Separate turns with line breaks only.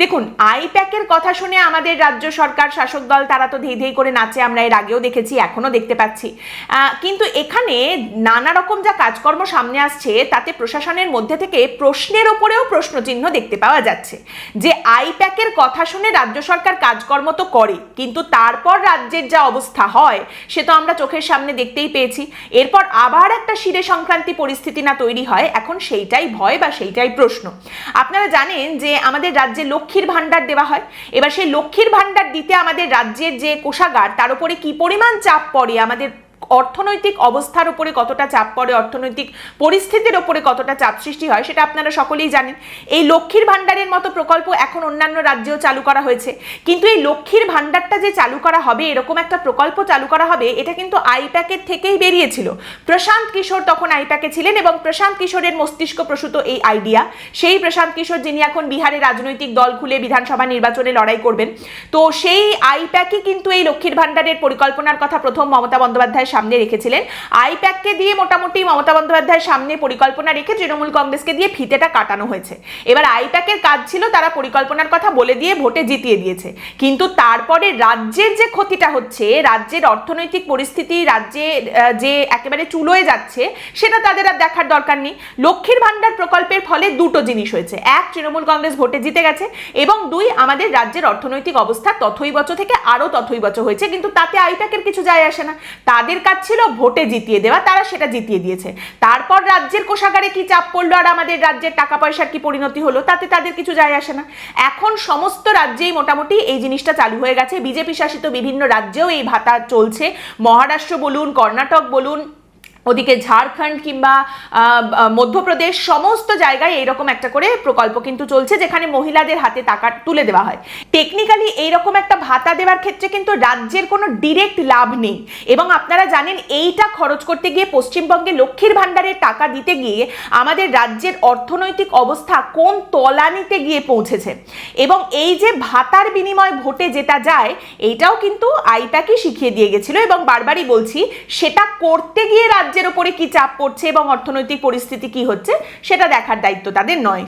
দেখুন, আইপ্যাকের কথা শুনে আমাদের রাজ্য সরকার, শাসক দল, তারা তো ধেই ধেই করে নাচে, আমরা এর আগেও দেখেছি এখনও দেখতে পাচ্ছি। কিন্তু এখানে নানা রকম যা কাজকর্ম সামনে আসছে, তাতে প্রশাসনের মধ্যে থেকে প্রশ্নের ওপরেও প্রশ্নচিহ্ন দেখতে পাওয়া যাচ্ছে। যে আইপ্যাকের কথা শুনে রাজ্য সরকার কাজকর্ম তো করে, কিন্তু তারপর রাজ্যের যা অবস্থা হয়, সে তো আমরা চোখের সামনে দেখতেই পেয়েছি। এরপর আবার একটা শিরে সংক্রান্তি পরিস্থিতি না তৈরি হয়, এখন সেইটাই ভয় বা সেইটাই প্রশ্ন। আপনারা জানেন যে আমাদের রাজ্যে লক্ষ্মীর ভাণ্ডার দেওয়া হয়। এবার সেই লক্ষ্মীর ভাণ্ডার দিতে আমাদের রাজ্যের যে কোষাগার, তার উপরে কি পরিমাণ চাপ পড়ে আমাদের অর্থনৈতিক অবস্থার উপরে কতটা চাপ পড়ে, অর্থনৈতিক পরিস্থিতির উপরে কতটা চাপ সৃষ্টি হয়, সেটা আপনারা সকলেই জানেন। এই লক্ষ্মীর ভাণ্ডারের মতো প্রকল্প এখন অন্যান্য রাজ্যেও চালু করা হয়েছে। কিন্তু এই লক্ষ্মীর ভাণ্ডারটা যে চালু করা হবে, এরকম একটা প্রকল্প চালু করা হবে, এটা কিন্তু আইপ্যাকের থেকেই বেরিয়েছিল। প্রশান্ত কিশোর তখন আইপ্যাকে ছিলেন এবং প্রশান্ত কিশোরের মস্তিষ্ক প্রসূত এই আইডিয়া। সেই প্রশান্ত কিশোর যিনি এখন বিহারে রাজনৈতিক দল খুলে বিধানসভা নির্বাচনে লড়াই করবেন, তো সেই আইপ্যাকই কিন্তু এই লক্ষ্মীর ভাণ্ডারের পরিকল্পনার কথা প্রথম মমতা সামনে রেখেছিলেন। আইপ্যাককে দিয়ে মোটামুটি মমতা বন্দ্যোপাধ্যায়ের সামনে পরিকল্পনা রেখে তৃণমূল কংগ্রেসকে দিয়ে ফিতেটা কাটানো হয়েছে। এবার আইপ্যাকের কাজ ছিল তারা পরিকল্পনার কথা বলে দিয়ে ভোটে জিতিয়ে দিয়েছে। কিন্তু তারপরে রাজ্যের যে ক্ষতিটা হচ্ছে, রাজ্যের অর্থনৈতিক পরিস্থিতি, রাজ্যে যে একেবারে চুলোয় যাচ্ছে, সেটা তাদের আর দেখার দরকার নেই। লক্ষ্মীর ভাণ্ডার প্রকল্পের ফলে দুটো জিনিস হয়েছে। এক, তৃণমূল কংগ্রেস ভোটে জিতে গেছে এবং দুই, আমাদের রাজ্যের অর্থনৈতিক অবস্থা তথই বছর থেকে আরও তথই বছর হয়েছে। কিন্তু তাতে আইপ্যাকের কিছু যায় আসে না। তাদের কাজ ছিল, ভোটে জিতিয়ে দেওয়া, তারা সেটা জিতিয়ে দিয়েছে। তারপর রাজ্যের কোষাগারে কি চাপ পড়ল আর আমাদের রাজ্যের টাকা পয়সার কি পরিণতি হলো, তাতে তাদের কিছু যায় আসে না। এখন সমস্ত রাজ্যেই মোটামুটি এই জিনিসটা চালু হয়ে গেছে। বিজেপি শাসিত বিভিন্ন রাজ্যেও এই ভাতা চলছে। মহারাষ্ট্র বলুন, কর্ণাটক বলুন ওদিকে ঝাড়খণ্ড কিংবা মধ্যপ্রদেশ সমস্ত জায়গায় এইরকম একটা করে প্রকল্প কিন্তু চলছে, যেখানে মহিলাদের হাতে টাকা তুলে দেওয়া হয়। টেকনিক্যালি এইরকম একটা ভাতা দেওয়ার ক্ষেত্রে কিন্তু রাজ্যের কোনো ডিরেক্ট লাভ নেই। এবং আপনারা জানেন এইটা খরচ করতে গিয়ে পশ্চিমবঙ্গে লক্ষ্মীর ভাণ্ডারের টাকা দিতে গিয়ে আমাদের রাজ্যের অর্থনৈতিক অবস্থা কোন তলানিতে গিয়ে পৌঁছেছে। এবং এই যে ভাতার বিনিময় ভোটে যেটা যায়, এইটাও কিন্তু আইপ্যাকই শিখিয়ে দিয়ে গেছিল এবং বারবারই বলছি, সেটা করতে গিয়ে রাজ্যের ওপরে কি চাপ পড়ছে এবং অর্থনৈতিক পরিস্থিতি কি হচ্ছে সেটা দেখার দায়িত্ব তাদের নয়।